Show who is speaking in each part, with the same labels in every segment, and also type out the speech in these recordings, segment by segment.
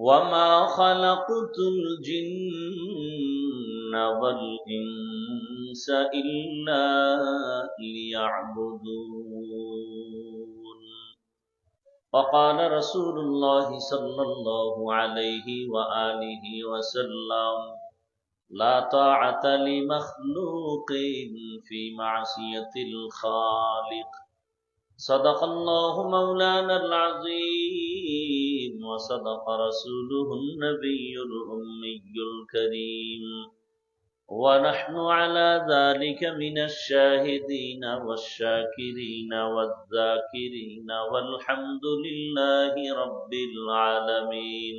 Speaker 1: وما خلقت الجن والإنس إلا ليعبدون. وقال رسول الله صلى الله عليه وآله وسلم لا طاعة لمخلوق في معصية الخالق. صدق الله مولانا العظيم وصدق رسوله النبي الأمي الكريم. ونحن على ذلك من الشاهدين والشاكرين والذاكرين والحمد لله رب العالمين.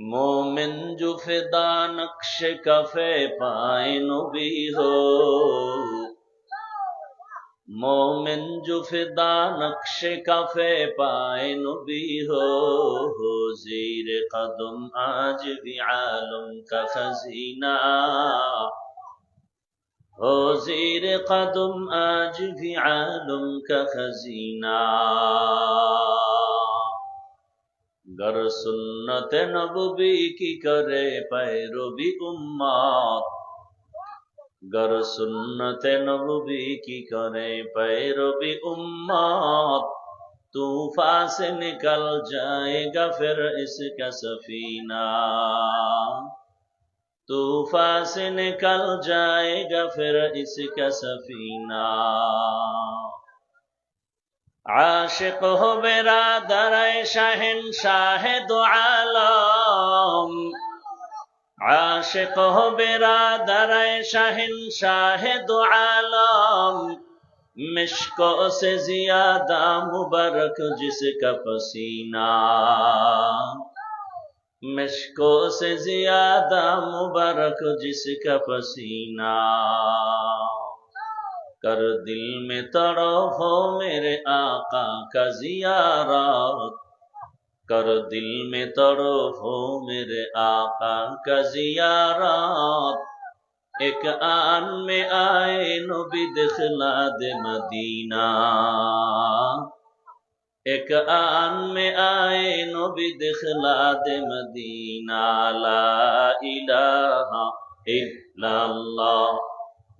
Speaker 1: মোমেন জুফেদা নকশে coffee পায় নবী হো মোমেন জুফেদা নকশে কফে পায় নবী হো হো জির কদম আজ ভি আলম কা খজিনা হো জির কদম আজ ভি আলম কা খজিনা गर सुन्नत नबी की करे पैरवी उम्मत गर सुन्नत नबी की करे पैरवी उम्मत तूफा से निकल जाएगा फिर इसका सफीना तूफा से निकल जाएगा फिर इसका सफीना আশেক হবে রাধারায় শাহেন শাহেদ আলম আশেক হবে রাধারায় শাহেন শাহেদ আলম مشکو سے زیادہ مبارک جس کا پسینہ مشکو سے زیادہ مبارک جس کا پسینہ کر دل میں تڑو ہو میرے آقا کا زیارت کر دل میں تڑو ہو میرے آقا کا زیارت ایک آن میں آئے نبی دخلا دے مدینہ ایک آن میں آئے نبی دخلا دے مدینہ لا الہ الا اللہ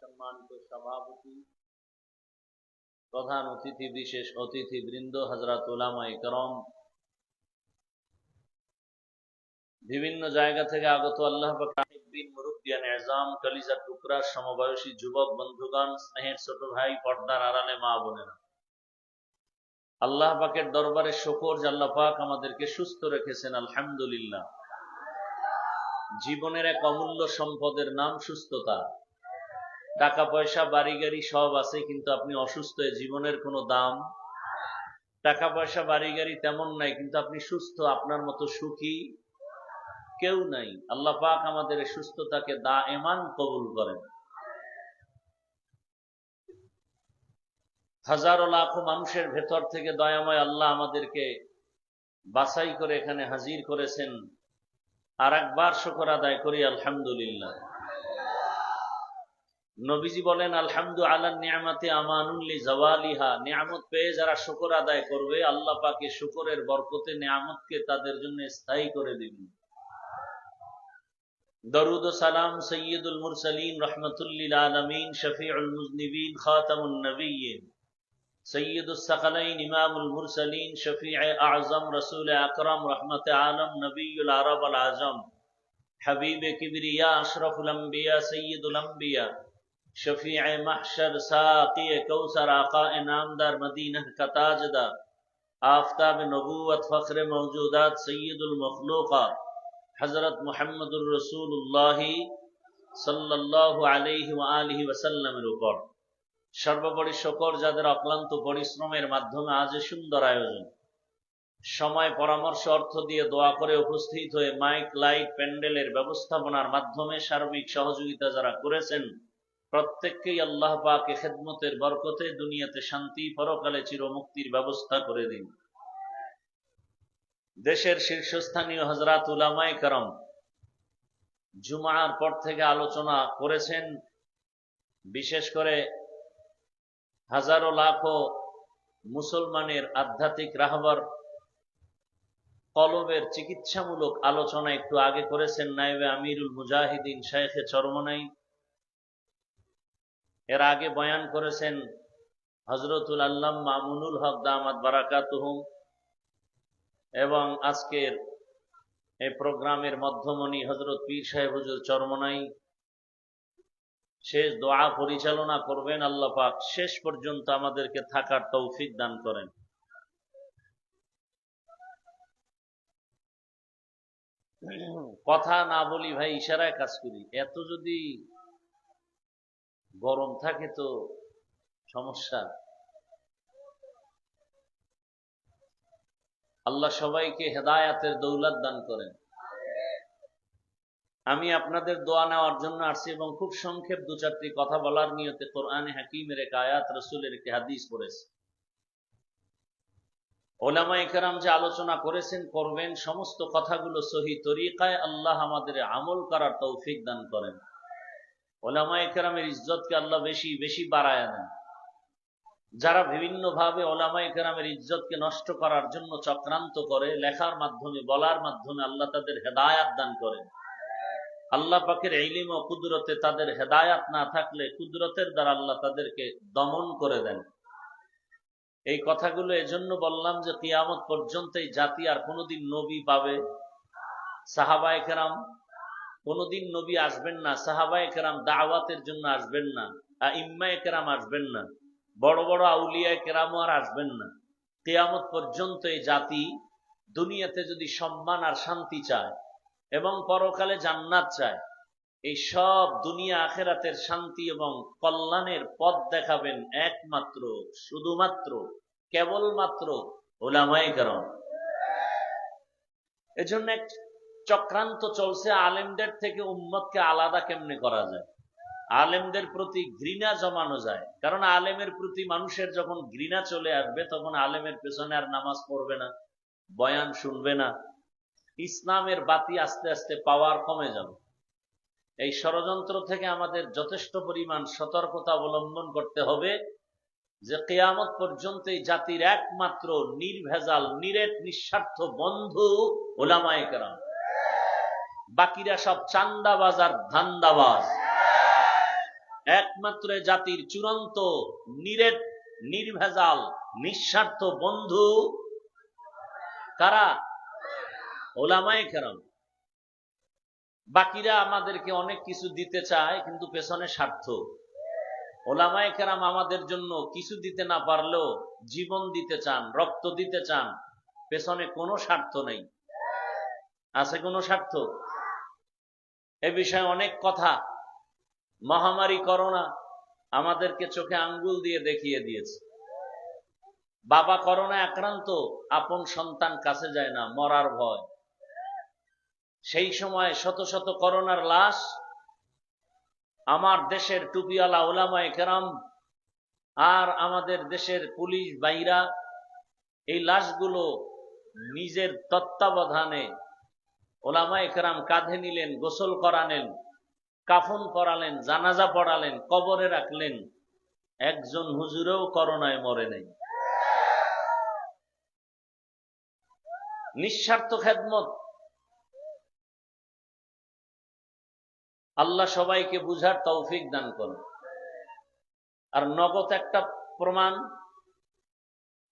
Speaker 1: সম্মানিত সভাপতি, প্রধান অতিথি, বিশেষ অতিথি বৃন্দ হজরত উলামাই করম, বিভিন্ন জায়গা থেকে আগত আল্লাহ টুকরা, সমবয়সী যুবক বন্ধুগণ, স্নেহের ছোট ভাই, পর্দার আড়ালে মা বোনেরা। আল্লাহ পাকের দরবারে শকর পাক আমাদেরকে সুস্থ রেখেছেন, আলহামদুলিল্লাহ। জীবনের এক অমূল্য সম্পদের নাম সুস্থতা। টাকা পয়সা বাড়ি গাড়ি সব আছে, কিন্তু আপনি অসুস্থ জীবনের কোনো দাম। টাকা পয়সা বাড়ি গাড়ি তেমন নাই, কিন্তু আপনি সুস্থ, আপনার মতো সুখী কেউ নাই। আল্লাহ পাক আমাদের সুস্থতাকে দা এমান কবুল করেন। হাজারো লাখো মানুষের ভেতর থেকে দয়াময় আল্লাহ আমাদেরকে বাছাই করে এখানে হাজির করেছেন। আর একবার শকর আদায় করি, আলহামদুলিল্লাহ। নবীজি বলেন، আলহামদু আল্লাহ নিয়ামাতে আমানুল্লি জওয়ালিহা। নিয়ামত পেয়ে যারা শুকর আদায় করবে، আল্লাহ পাকে শুকরের বরকতে নিয়ামতকে তাদের জন্য স্থায়ী করে দিবেন। درود و سلام سید المرسلین رحمت للعالمین شفیع المذنبین خاتم النبیین سید الثقلین امام المرسلین شفیع اعظم رسول اکرم رحمت عالم نبی العرب العظم حبیب کبریا اشرف الانبیاء سید الانبیاء شفیع محشر ساقی کوثر آقا نامدار مدینہ کا تاجدار آفتاب نبوت فخر موجودات سید المخلوقات حضرت محمد الرسول اللہ صلی اللہ علیہ وآلہ وسلم উপর সর্বোপরি শকর যাদের অক্লান্ত পরিশ্রমের মাধ্যমে আজ সুন্দর আয়োজন সময় পরামর্শ অর্থ দিয়ে দোয়া করে উপস্থিত হয়ে মাইক লাইট প্যান্ডেলের ব্যবস্থাপনার মাধ্যমে সার্বিক সহযোগিতা যারা করেছেন প্রত্যেককেই আল্লাহ পাকে খেদমতের বরকতে দুনিয়াতে শান্তি পরকালে চিরমুক্তির ব্যবস্থা করে দিন। দেশের শীর্ষস্থানীয় হজরত উলামাই করম জুমার পর থেকে আলোচনা করেছেন, বিশেষ করে হাজারো লাখো মুসলমানের আধ্যাত্মিক রাহবার কলবের চিকিৎসামূলক আলোচনা একটু আগে করেছেন নাইবে আমিরুল মুজাহিদিন শাইখে চরমনাই। এর আগে বয়ান করেছেন হজরতুল আল্লাহ মামুনুল হক দামাদ বারাকাতুহুম। এবং আজকের এই প্রোগ্রামের মধ্যমণি হজরত পীর সাহেব হুজুর চরমনাই। শেষ দোয়া পরিচালনা করবেন আল্লাহ পাক। শেষ পর্যন্ত আমাদেরকে থাকার তৌফিক দান করেন। কথা না বলি ভাই ইশারায় কাজ করি। এত যদি গরম থাকে তো সমস্যা। আল্লাহ সবাইকে হেদায়াতের দৌলত দান করেন। আমি আপনাদের দোয়া নেওয়ার জন্য আসছি এবং খুব সংক্ষেপ দু চারটি কথা বলার নিয়তে কোরআনে হাকিমের এক আয়াত, রসুলের একটি হাদিস পড়েছে। ওলামা একরাম যে আলোচনা করেছেন, করবেন, সমস্ত কথাগুলো সহি তরিকায় আল্লাহ আমাদের আমল করার তৌফিক দান করেন। ওলামা একরামের ইজ্জতকে আল্লাহ বেশি বেশি বাড়ায় দেন। যারা বিভিন্ন ভাবে ওলামা একরামের ইজ্জতকে নষ্ট করার জন্য চক্রান্ত করে, লেখার মাধ্যমে, বলার মাধ্যমে আল্লাহ তাদের হেদায়াত দান করেন। আল্লাহ পাকের ইলিম ও কুদরতে তাদের হেদায়াত না থাকলে কুদরতের দ্বারা আল্লাহ তাদেরকে দমন করে দেন। এই কথাগুলো এজন্য বললাম যে কিয়ামত পর্যন্ত এই জাতি আর কোনোদিন নবী পাবে। সাহাবায় কেরাম কোনোদিন নবী আসবেন না সাহাবা কেরাম দাওয়াতের জন্য আসবেন না ইম্মায় কেরাম আসবেন না, বড় বড় আউলিয়ায় কেরামও আর আসবেন না। তেয়ামত পর্যন্ত এই জাতি দুনিয়াতে যদি সম্মান আর শান্তি চায় এবং পরকালে জান্নাত চায়, এই সব দুনিয়া আখেরাতের শান্তি এবং কল্যাণের পথ দেখাবেন একমাত্র, শুধুমাত্র, কেবলমাত্র ওলামাই কারণ এজন্য চক্রান্ত চলছে আলেমদের থেকে উম্মতকে আলাদা কেমনে করা যায়? আলেমদের প্রতি ঘৃণা জমানো যায়। কারণ আলেমের প্রতি মানুষের যখন ঘৃণা চলে আসবে, তখন আলেমের পেছনে আর নামাজ পড়বে না, বয়ান শুনবে না। ইসলামের বাতি আস্তে আস্তে পাওয়ার কমে যাবে। এই ষড়যন্ত্র থেকে আমাদের যথেষ্ট পরিমাণ সতর্কতা অবলম্বন করতে হবে যে কেয়ামত পর্যন্ত এই জাতির একমাত্র নির্ভেজাল, নিরেট, নিঃস্বার্থ বন্ধু ওলামায় কেরাম। বাকিরা সব চান্দাবাজ আর ধান্দাবাজ। একমাত্র জাতির চূড়ান্ত, নিরেট, নির্ভেজাল, নিঃস্বার্থ বন্ধু কারা? ওলামায় কেরাম। বাকিরা আমাদেরকে অনেক কিছু দিতে চায়, কিন্তু পেছনে স্বার্থ। ওলামায় কেরাম আমাদের জন্য কিছু দিতে না পারলেও জীবন দিতে চান, রক্ত দিতে চান, পেছনে কোনো স্বার্থ নেই। আছে কোনো স্বার্থ? এ বিষয়ে অনেক কথা। মহামারী করোনা আমাদেরকে চোখে আঙ্গুল দিয়ে দেখিয়ে দিয়েছে। বাবা করোনা আক্রান্ত, আপন সন্তান কাছে যায় না, মরার ভয়। সেই সময় শত শত করোনার লাশ আমার দেশের টুপিওয়ালা ওলামায় কেরাম আর আমাদের দেশের পুলিশ বাইরা এই লাশগুলো নিজের তত্ত্বাবধানে ওলামায় কেরাম কাঁধে নিলেন, গোসল করালেন, কাফন করালেন জানাজা পড়ালেন, কবরে রাখলেন। একজন হুজুরেও করোনায় মরে নেই। নিঃস্বার্থ খেদমত। আল্লাহ সবাইকে বুঝার তৌফিক দান করুন। আর নগদ একটা প্রমাণ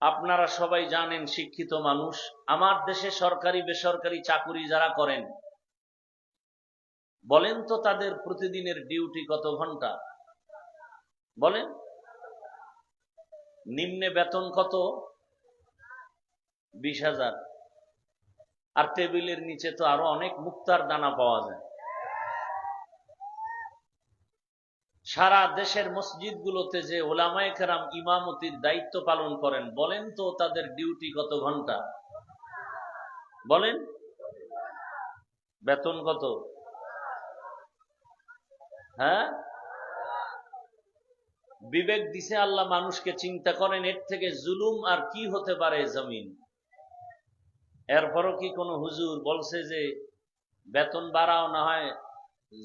Speaker 1: আপনারা সবাই জানেন শিক্ষিত মানুষ। আমার দেশে সরকারি, বেসরকারি চাকুরি যারা করেন, বলেন তো তাদের প্রতিদিনের ডিউটি কত ঘণ্টা? বলেন। নিম্নে বেতন কত? বিশ হাজার। আর টেবিলের নিচে তো আরও অনেক মুক্তার দানা পাওয়া যায়। সারা দেশের মসজিদগুলোতে যে ওলামায় ইমামতির দায়িত্ব পালন করেন, বলেন তো তাদের ডিউটি কত ঘণ্টা? বলেন। বেতন কত? হ্যাঁ? বিবেক দিছে আল্লাহ মানুষকে চিন্তা করেন, এর থেকে জুলুম আর কি হতে পারে জমিন? এরপরও কি কোন হুজুর বলছে যে বেতন বাড়াও, না হয়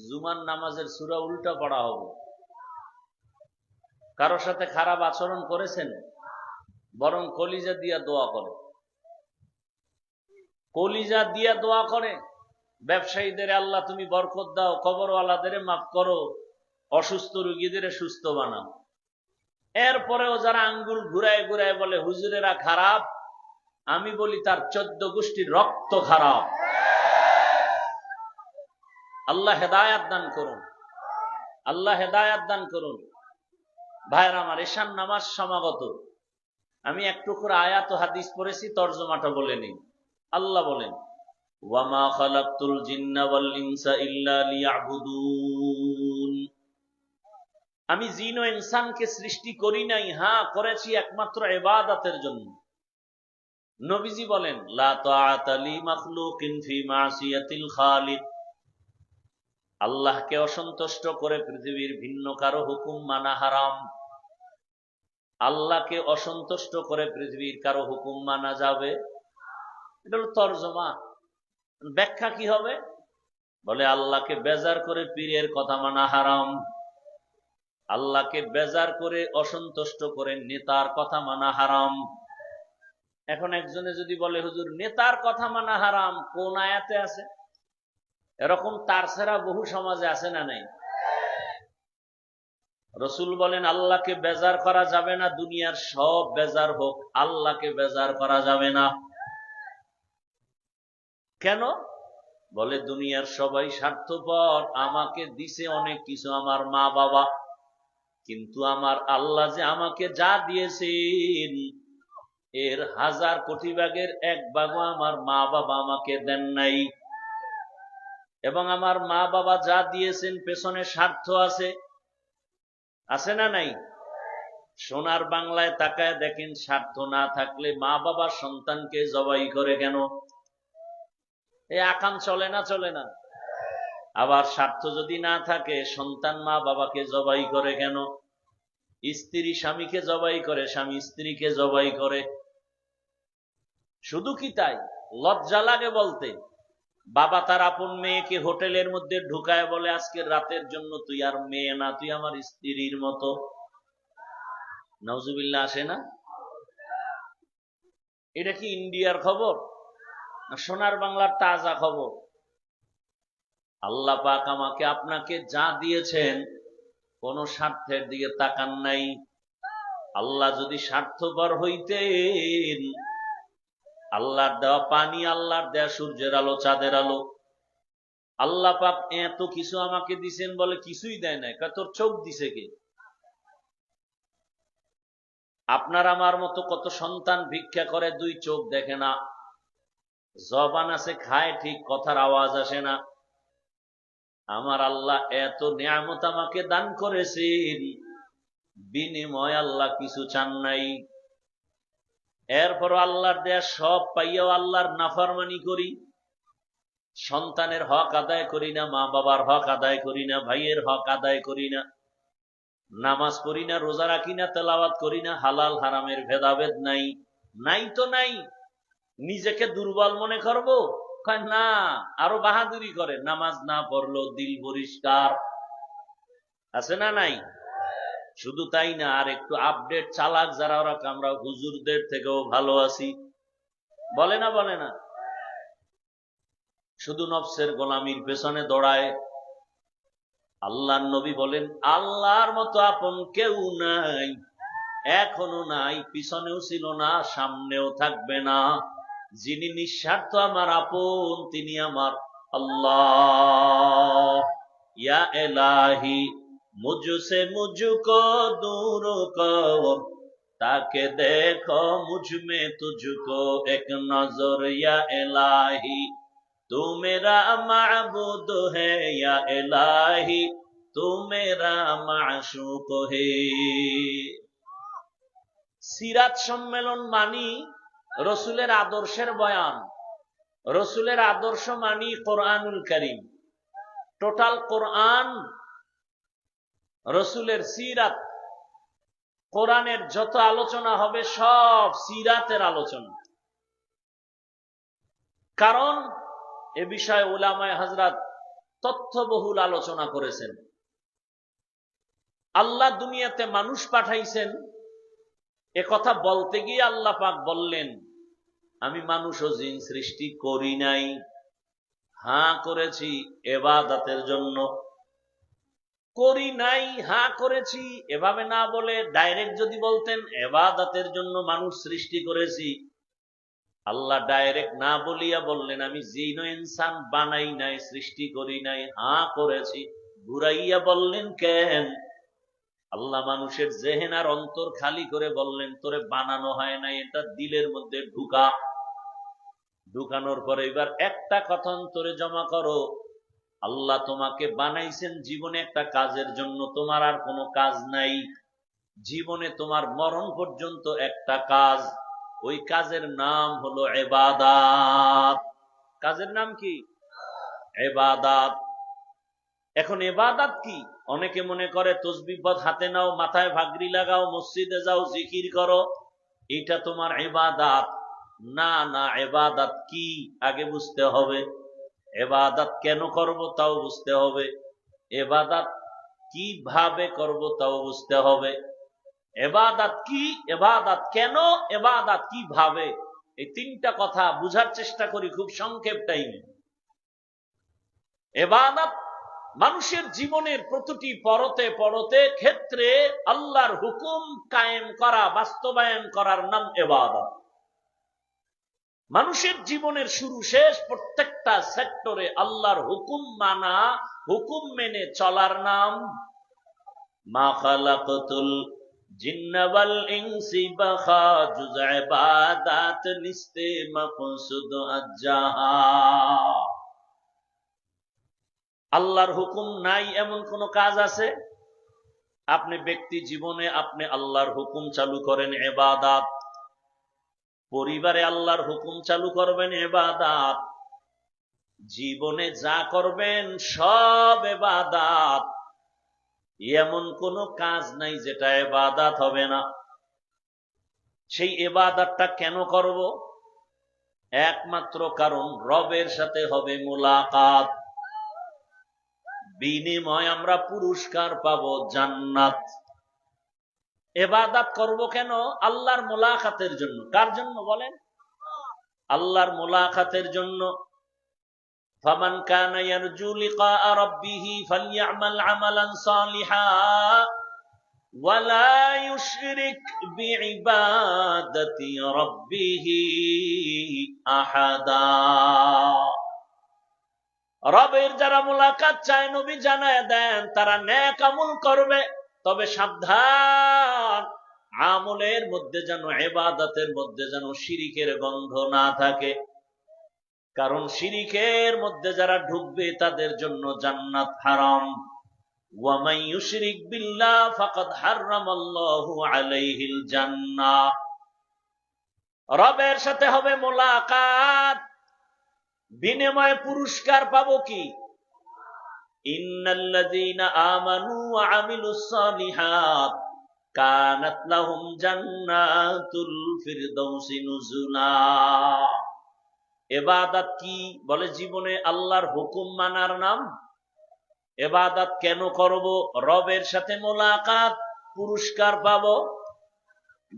Speaker 1: জুমান নামাজের সুরা উল্টা পড়া হবে? কারও সাথে খারাপ আচরণ করেছেন? বরং কলিজা দিয়া দোয়া করে। কলিজা দিয়া দোয়া করে। ব্যবসায়ীদের আল্লাহ তুমি বরকত দাও, কবরওয়ালাদের মাফ করো, অসুস্থ রুগীদের সুস্থ বানাও। এরপরেও যারা আঙ্গুল ঘুরায় ঘুরায় বলে, হুজুরেরা খারাপ, আমি বলি তার চোদ্দ গোষ্ঠীর রক্ত খারাপ। আল্লাহ হেদায়াত দান করুন। আল্লাহ হেদায়াত দান করুন। ভাইয়ের, আমার নামাজ সমাগত। আমি আয়াত হাদিস পড়েছি, তর্জমাটা বলে আল্লাহ বলেন আমি জিন ও ইনসানকে সৃষ্টি করি নাই হ্যাঁ করেছি একমাত্র এবাদাতের জন্য। নবীজি বলেন আল্লাহকে অসন্তুষ্ট করে পৃথিবীর ভিন্ন কারও হুকুম মানা হারাম। আল্লাহকে অসন্তুষ্ট করে পৃথিবীর কারও হুকুম মানা যাবে? এটা হলো তর্জমা। ব্যাখ্যা কি হবে? বলে, আল্লাহকে বেজার করে পীরের কথা মানা হারাম। আল্লাহকে বেজার করে অসন্তুষ্ট করে নেতার কথা মানা হারাম। এখন একজনে যদি বলে, হুজুর, নেতার কথা মানা হারাম, কোন আয়াতে আছে? এরকম তার বহু সমাজে আছে না নাই? রসুল বলেন, আল্লাহকে বেজার করা যাবে না, দুনিয়ার সব বেজার হোক, আল্লাহকে বেজার করা যাবে না। কেন? বলে, দুনিয়ার সবাই স্বার্থপর, আমাকে দিছে অনেক কিছু আমার মা বাবা। কিন্তু আমার আল্লাহ যে আমাকে যা দিয়েছেন, এর হাজার কোটি ভাগের এক ভাগও আমার মা বাবা আমাকে দেন নাই। এবং আমার মা বাবা যা দিয়েছেন, পেছনে স্বার্থ আছে। আছে না নাই? সোনার বাংলায় তাকায় দেখেন স্বার্থ না থাকলে মা বাবা সন্তানকে জবাই করে কেন? এ আকাম চলে না চলে না? আবার স্বার্থ যদি না থাকে, সন্তান মা বাবাকে জবাই করে কেন? স্ত্রী স্বামীকে জবাই করে, স্বামী স্ত্রীকে জবাই করে। শুধু কি তাই? লজ্জা লাগে বলতে। বাবা তার আপন মেয়েকে হোটেলের মধ্যে ঢুকায় বলে, আজকের রাতের জন্য তুই আর মেয়ে না, তুই আমার স্ত্রীর মতো। নজুবিল্লা আসে না? এটা কি ইন্ডিয়ার খবর? সোনার বাংলার তাজা খবর? আল্লাহ পাক আমাকে আপনাকে যা দিয়েছেন, কোন স্বার্থের দিকে তাকান নাই। আল্লাহ যদি স্বার্থপর হইতেন আল্লাহর দেওয়া পানি, আল্লাহর দেওয়া সূর্যের আলো, চাঁদের আলো। আল্লাহ পাপ এত কিছু আমাকে দিছেন বলে কিছুই দেয় নাই। তোর চোখ দিছে কে? আপনার আমার মতো কত সন্তান ভিক্ষা করে দুই চোখ দেখে না। জবান আছে, খায়, ঠিক কথার আওয়াজ আসে না। আমার আল্লাহ এত নিয়ামত আমাকে দান করেছেন। বিনিময় আল্লাহ কিছু চান নাই। এরপর আল্লাহর দেয়া সব পাইয়াও আল্লাহর নাফারমানি করি। সন্তানের হক আদায় করি না মা বাবার হক আদায় করি না, ভাইয়ের হক আদায় করি না, নামাজ পড়ি না, রোজা রাখি না, তেলাওয়াত করি না, হালাল হারামের ভেদাভেদ নাই। নাই তো নাই। নিজেকে দুর্বল মনে করব? না, আরও বাহাদুরি করে। নামাজ না পড়ল দিল পরিষ্কার। আছে না নাই? শুধু তাই না, আর একটু আপডেট চালাক যারা, ওরা আমরা হুজুরদের থেকেও ভালো আছি। বলে না বলে না? শুধু নফসের গোলামির পেছনে দৌড়ায়। আল্লাহ নবী বলেন, আল্লাহর মতো আপন কেউ নাই, এখনও নাই, পিছনেও ছিল না, সামনেও থাকবে না। যিনি নিঃস্বার্থ আমার আপন, তিনি আমার আল্লাহ। ইয়া এলাহি মুজু মুঝকো দূর কো তাকে দেখো মুঝমে তুঝকো, এক নজর এলাহি। তুমেরা মাবুদ হ্যা এলাহি তুমেরা মাসুক হে। সিরাত সম্মেলন মানি রসুলের আদর্শের বয়ান। রসুলের আদর্শ মানি কোরআনুল করিম। টোটাল কোরআন রসুলের সিরাত, কোরআনের যত আলোচনা হবে সব সিরাতের আলোচনা। কারণ এ বিষয়ে ওলামায় হাজরাত তথ্যবহুল আলোচনা করেছেন। আল্লাহ দুনিয়াতে মানুষ পাঠাইছেন, এ কথা বলতে গিয়ে আল্লাহ পাক বললেন, আমি মানুষ ও জিন সৃষ্টি করি নাই। হাঁ করেছি এবাদাতের জন্য। করি নাই, হা করেছি, এভাবে না বলে ডাইরেক্ট যদি বলতেন, এবাদাতের জন্য মানুষ সৃষ্টি করেছি। আল্লাহ ডাইরেক্ট না বলিয়া বললেন, আমি জিন ইনসান বানাই নাই, সৃষ্টি করি নাই, হা করেছি। ঘুরাইয়া বললেন, কেন? আল্লাহ মানুষের জেহেন আর অন্তর খালি করে বললেন, তোরে বানানো হয় নাই, এটা দিলের মধ্যে ঢুকা। ঢুকানোর পরে এবার একটা কথা তোরে জমা করো। আল্লাহ তোমাকে বানাইছেন জীবনে একটা কাজের জন্য, তোমার আর কোনো কাজ নাই। জীবনে তোমার মরণ পর্যন্ত একটা কাজ। ওই কাজের নাম হলো এবাদাত। কাজের নাম কি? এবাদাত। এখন এবাদাত কি? অনেকে মনে করে তসবিপদ হাতে নাও, মাথায় ভাগরি লাগাও, মসজিদে যাও, জিকির করো। এটা তোমার এবাদাত। না না, এবাদাত কি? আগে বুঝতে হবে। এবাদাত কেন করব তাও বুঝতে হবে। এবাদাত কীভাবে করব তাও বুঝতে হবে। এবাদাত কি, এবাদাত কেন, এবাদাত কীভাবে? এই তিনটা কথা বুঝার চেষ্টা করি, খুব সংক্ষেপ টাইমে। এবাদাত মানুষের জীবনের প্রতিটি পরতে পরতে ক্ষেত্রে আল্লাহর হুকুম কায়েম করা, বাস্তবায়ন করার নাম এবাদত। মানুষের জীবনের শুরু শেষ, প্রত্যেকটা সেক্টরে আল্লাহর হুকুম মানা, হুকুম মেনে চলার নাম আল্লাহর হুকুম নাই এমন কোন কাজ আছে? আপনি ব্যক্তি জীবনে আপনি আল্লাহর হুকুম চালু করেন এবাদাত পরিবারে আল্লাহর হুকুম চালু করবেন, এবাদাত। জীবনে যা করবেন, সব এবাদাত। এমন কোন কাজ নাই যেটা এবাদাত হবে না। সেই এবাদাতটা কেন করব? একমাত্র কারণ রবের সাথে হবে মোলাকাত। বিনিময় আমরা পুরস্কার পাব জান্নাত। এবাদাত করব কেন আল্লাহর মোলাকাতের জন্য কার জন্য বলেন আল্লাহর মোলাকাতের জন্য فمن كان يرجو لقاء ربه فليعمل عملا صالحا ولا يشرك بعبادة ربه أحدا রবের যারা মোলাকাত চায় নবী জানায় দেন তারা ন্যাক আমল করবে তবে সাবধান, আমলের মধ্যে যেন এবাদতের মধ্যে যেন শিরিকের গন্ধ না থাকে। কারণ শিরিকের মধ্যে যারা ঢুকবে, তাদের জন্য জান্নাত হারাম। রবের সাথে হবে মোলাকাত। বিনিময়ে পুরস্কার পাবো কি? ইন্নাল্লাযীনা এবাদাত কি বলে জীবনে আল্লাহর হুকুম মানার নাম? এবাদাত কেন করব? রবের সাথে মোলাকাত, পুরস্কার পাব?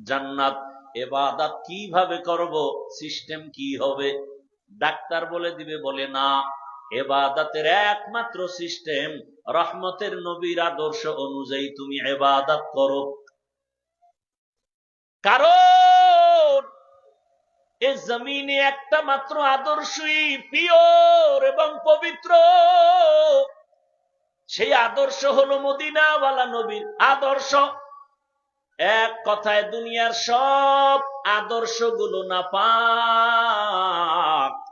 Speaker 1: জান্নাত এবাদাত কীভাবে করব? সিস্টেম কি হবে? ডাক্তার বলে দিবে, বলে না। এবাদাতের একমাত্র সিস্টেম রহমতের নবীর আদর্শ অনুযায়ী তুমি এবাদাত করো। কারণ এ জমিনে একটা মাত্র আদর্শই পিওর এবং পবিত্র। সেই আদর্শ হলো মদিনাওয়ালা নবীর আদর্শ। এক কথায় দুনিয়ার সব আদর্শগুলো না পাক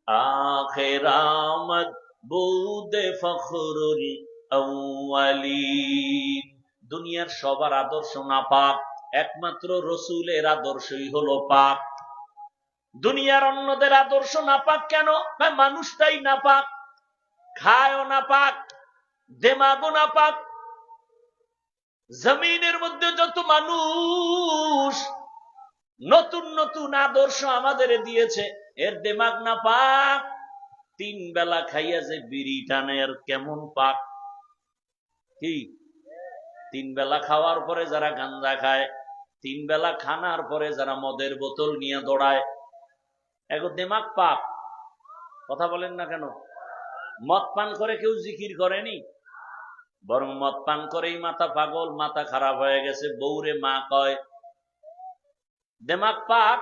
Speaker 1: আমদ বুদ ফখরুল দুনিয়ার সবার আদর্শ না পাক একমাত্র রসুলের আদর্শই হলো পাক। দুনিয়ার অন্যদের আদর্শ না পাক কেন মানুষটাই না পাক খায়ও না পাক দেমাগও না পাক জমিনের মধ্যে যত মানুষ নতুন নতুন আদর্শ আমাদের দিয়েছে এর দেমাগ না পাক, তিন বেলা খাইয়া যে বিড়ি টানের কেমন পাক? কি? তিন বেলা খাওয়ার পরে যারা গাঞ্জা খায়, তিন বেলা খানার পরে যারা মদের বোতল নিয়ে দৌড়ায়, এগো দেমাগ পাক। কথা বলেন না কেন? মদ পান করে কেউ জিকির করেনি? বরং মদ পান করেই মাথা পাগল, মাথা খারাপ হয়ে গেছে বৌরে মা কয়, দেমাগ পাক।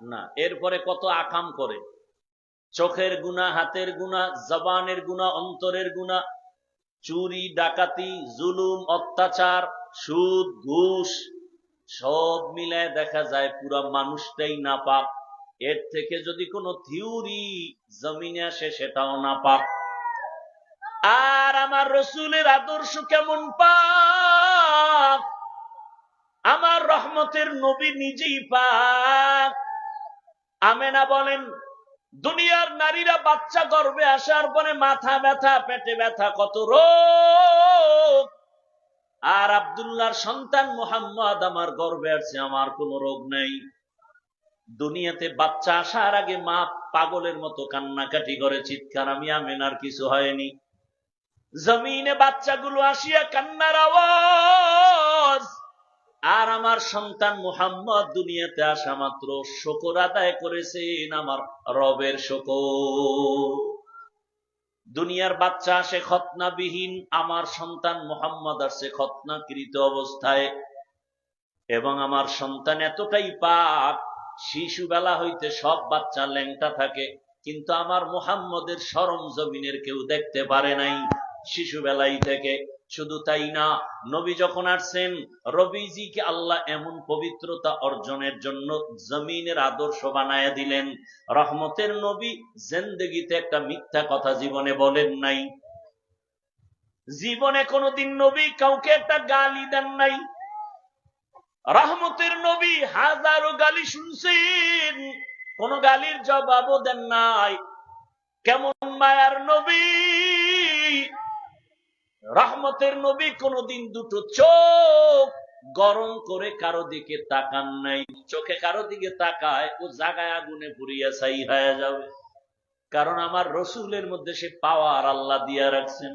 Speaker 1: না, এরপরে কত আকাম করে। চোখের গুণা, হাতের গুণা, জবানের গুণা, অন্তরের গুণা, চুরি, ডাকাতি, জুলুম, অত্যাচার, সুদ, ঘুষ, সব মিলায় দেখা যায় পুরা মানুষটাই না পাক এর থেকে যদি কোনো থিওরি জমিনে আসে, সেটাও না পাক আর আমার রসুলের আদর্শ কেমন পাক? আমার রহমতের নবী নিজেই পাক। আমেনা বলেন, দুনিয়ার নারীরা বাচ্চা গর্বে আসার পরে মাথা ব্যথা, পেটে ব্যথা, কত রোগ। আর আবদুল্লাহর সন্তান মোহাম্মদ আমার গর্বে আসছে আমার কোনো রোগ নেই। দুনিয়াতে বাচ্চা আসার আগে মা পাগলের মতো কান্নাকাটি করে, চিৎকার, আমি আমেনার কিছু হয়নি। জমিনে বাচ্চাগুলো আসিয়া কান্নার আওয়াজ আর আমার সন্তান মুহাম্মদ দুনিয়াতে আসা মাত্র শকর আদায় করেছেন আমার রবের শকর। দুনিয়ার বাচ্চা আসে খতনাবিহীন, আমার সন্তান মোহাম্মদ আসছে খতনাকৃত অবস্থায়। এবং আমার সন্তান এতটাই পাক, শিশুবেলা হইতে সব বাচ্চা ল্যাংটা থাকে, কিন্তু আমার মোহাম্মদের সরম জমিনের কেউ দেখতে পারে নাই। শিশুবেলাই থেকে। শুধু তাই না, নবী যখন আসছেন, রবিজিকে আল্লাহ এমন পবিত্রতা অর্জনের জন্য জমিনের আদর্শ বানায় দিলেন। রহমতের নবী জেন্দেগিতে একটা মিথ্যা কথা জীবনে বলেন নাই। জীবনে কোনোদিন নবী কাউকে একটা গালি দেন নাই। রহমতের নবী হাজারো গালি শুনছেন, কোন গালির জবাবও দেন নাই। কেমন মায়ার নবী? রহমতের নবী কোনদিন দুটো চোখ গরম করে কারও দিকে তাকান নাই। চোখে কারও দিকে তাকায়, ও জাগায় আগুনে পুড়িয়া ছাই হয়ে যাবে। কারণ আমার রসুলের মধ্যে সে পাওয়ার আল্লাহ দিয়া রাখছেন।